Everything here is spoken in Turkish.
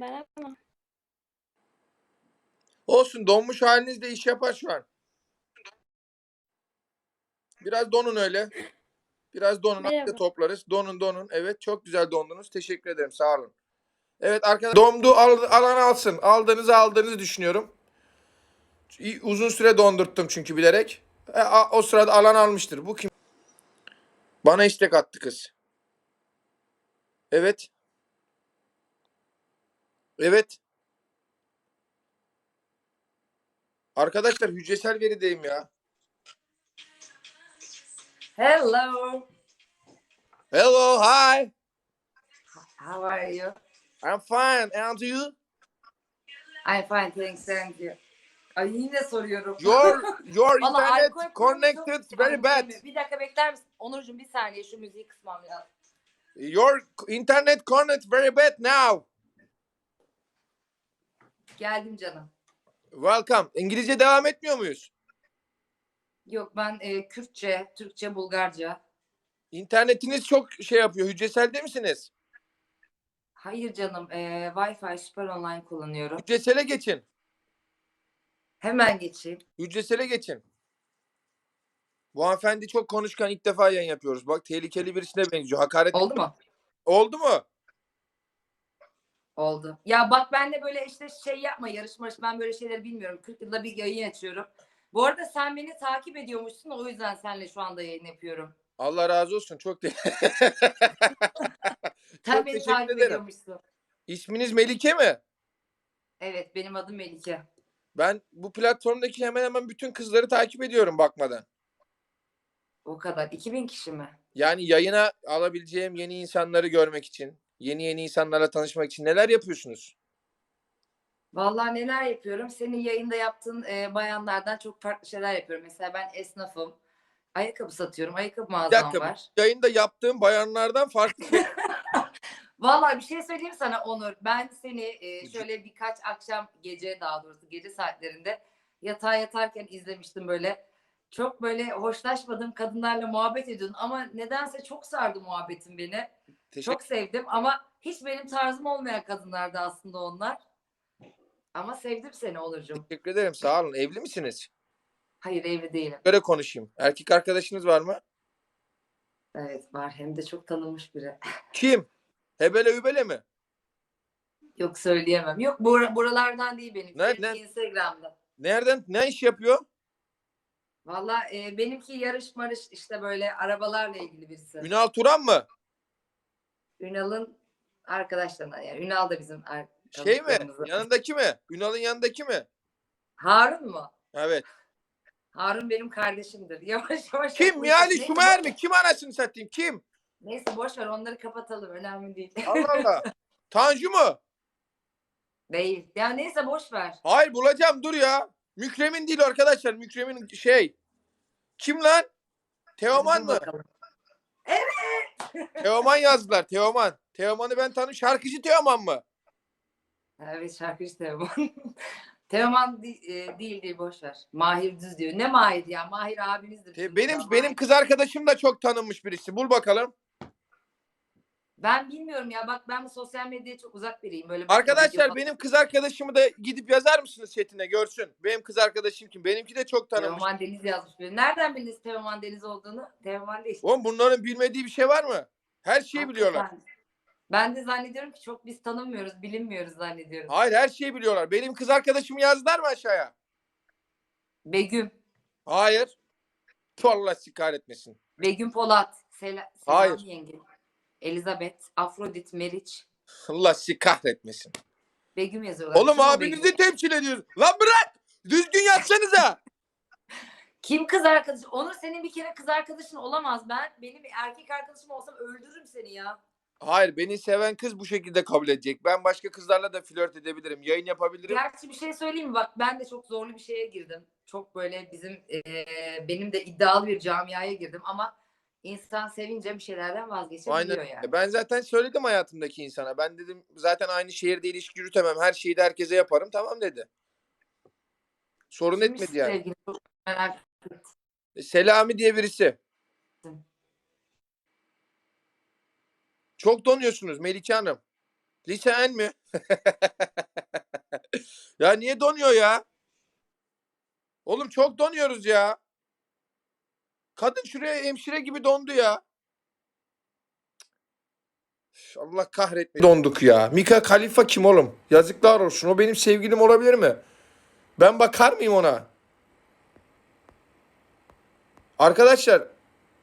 Buradayım ben ama. Olsun donmuş haliniz de iş yapar şu an. Biraz donun öyle. Biraz donun. Merhaba. Hadi toplarız. Donun donun. Evet çok güzel dondunuz. Teşekkür ederim. Sağ olun. Evet arkadaşlar dondu al, alan alsın. Aldığınızı aldığınızı düşünüyorum. Uzun süre dondurttum çünkü bilerek. E, a- o sırada alan almıştır. Bu kim? Bana istek attı kız. Evet. Evet. Arkadaşlar hücresel verideyim ya. Hello. Hello, hi. How are you? I'm fine. And you? I'm fine, thanks, thank you. Ay yine soruyorum. Your your Vallahi internet alkol connected very bad. Bir dakika bekler misin? Onurcuğum bir saniye şu müziği kısmam lazım. Your internet connect very bad now. Geldim canım. Welcome. İngilizce devam etmiyor muyuz? Yok ben e, Kürtçe, Türkçe, Bulgarca. İnternetiniz çok şey yapıyor. Hücreselde misiniz? Hayır canım, e, Wi-Fi süper online kullanıyorum. Hücresele geçin. Hemen geçeyim. Hücresele geçin. Bu hanımefendi çok konuşkan ilk defa yayın yapıyoruz. Bak tehlikeli birisine benziyor. Hakaret Oldu mu? Oldu mu? Oldu. Ya bak ben de böyle işte şey yapma yarışma ben böyle şeyleri bilmiyorum. 40 yılda bir yayın açıyorum. Bu arada sen beni takip ediyormuşsun o yüzden seninle şu anda yayın yapıyorum. Allah razı olsun. Çok te- Sen Çok beni teşekkür takip ederim. ediyormuşsun. İsminiz Melike mi? Evet benim adım Melike. Ben bu platformdaki hemen hemen bütün kızları takip ediyorum bakmadan. O kadar. 2000 kişi mi? Yani yayına alabileceğim yeni insanları görmek için, yeni yeni insanlarla tanışmak için neler yapıyorsunuz? Vallahi neler yapıyorum? Senin yayında yaptığın e, bayanlardan çok farklı şeyler yapıyorum. Mesela ben esnafım. Ayakkabı satıyorum. Ayakkabı Bir mağazam dakika, var. yayında yaptığım bayanlardan farklı. Vallahi bir şey söyleyeyim sana Onur. Ben seni e, şöyle birkaç akşam gece daha doğrusu gece saatlerinde yatağa yatarken izlemiştim böyle. Çok böyle hoşlaşmadığım kadınlarla muhabbet ediyordun ama nedense çok sardı muhabbetin beni. Teşekkür Çok sevdim ama hiç benim tarzım olmayan kadınlardı aslında onlar. Ama sevdim seni Onurcuğum. Teşekkür ederim. Sağ olun. Evli misiniz? Hayır evli değilim. Böyle konuşayım. Erkek arkadaşınız var mı? Evet var hem de çok tanınmış biri. Kim? Hebele übele mi? Yok söyleyemem. Yok bura- buralardan değil benim. Ne- Benimki ne? Instagram'da. Nereden? Ne iş yapıyor? Valla e, benimki yarış marış işte böyle arabalarla ilgili birisi. Ünal Turan mı? Ünal'ın arkadaşlarına yani Ünal da bizim Şey mi? Yanındaki mi? Ünal'ın yanındaki mi? Harun mu? Evet. Harun benim kardeşimdir. Yavaş yavaş. Kim? Mihali Neyse, mi? Kim anasını satayım? Kim? Neyse boş ver onları kapatalım önemli değil. Allah Allah. Tanju mu? değil. Ya neyse boş ver. Hayır bulacağım dur ya. Mükremin değil arkadaşlar. Mükremin şey. Kim lan? Teoman Hadi mı? bakalım. Teoman yazdılar. Teoman. Teoman'ı ben tanıyorum. Şarkıcı Teoman mı? Evet şarkıcı Teoman. Teoman di- e, değil değil boş ver. Mahir Düz diyor. Ne Mahir ya? Mahir abimizdir. Te- bizim benim ya, benim kız arkadaşım da çok tanınmış birisi. Bul bakalım. Ben bilmiyorum ya bak ben bu sosyal medyaya çok uzak biriyim. Böyle Arkadaşlar benim kız arkadaşımı da gidip yazar mısınız chatine görsün. Benim kız arkadaşım kim? Benimki de çok tanınmış. Teoman Deniz yazmış biri. Nereden bildiniz Teoman Deniz olduğunu? Teoman değil. Oğlum bunların bilmediği bir şey var mı? Her şeyi biliyorlar. Hakikaten. Ben de zannediyorum ki çok biz tanınmıyoruz, bilinmiyoruz zannediyorum. Hayır her şeyi biliyorlar. Benim kız arkadaşımı yazdılar mı aşağıya? Begüm. Hayır. Tu Allah sizi kahretmesin. Begüm Polat. Sela Selam Hayır. yenge. Elizabeth. Afrodit. Meriç. Allah sizi kahretmesin. Begüm yazıyorlar. Oğlum Kim o abinizi Begüm? temsil ediyoruz. Lan bırak! Düzgün yazsanıza. Kim kız arkadaşı? Onur senin bir kere kız arkadaşın olamaz. Ben benim erkek arkadaşım olsam öldürürüm seni ya. Hayır beni seven kız bu şekilde kabul edecek. Ben başka kızlarla da flört edebilirim. Yayın yapabilirim. Gerçi bir şey söyleyeyim mi? Bak ben de çok zorlu bir şeye girdim. Çok böyle bizim eee, benim de iddialı bir camiaya girdim ama insan sevince bir şeylerden vazgeçebiliyor Aynen. yani. Ben zaten söyledim hayatımdaki insana. Ben dedim zaten aynı şehirde ilişki yürütemem. Her şeyi de herkese yaparım. Tamam dedi. Sorun Kimmiş etmedi yani. sevgili? Çok merak ettim. E, Selami diye birisi. Çok donuyorsunuz Melike Hanım. Lise en mi? ya niye donuyor ya? Oğlum çok donuyoruz ya. Kadın şuraya hemşire gibi dondu ya. Allah kahretmesin. Donduk ya. Mika Khalifa kim oğlum? Yazıklar olsun. O benim sevgilim olabilir mi? Ben bakar mıyım ona? Arkadaşlar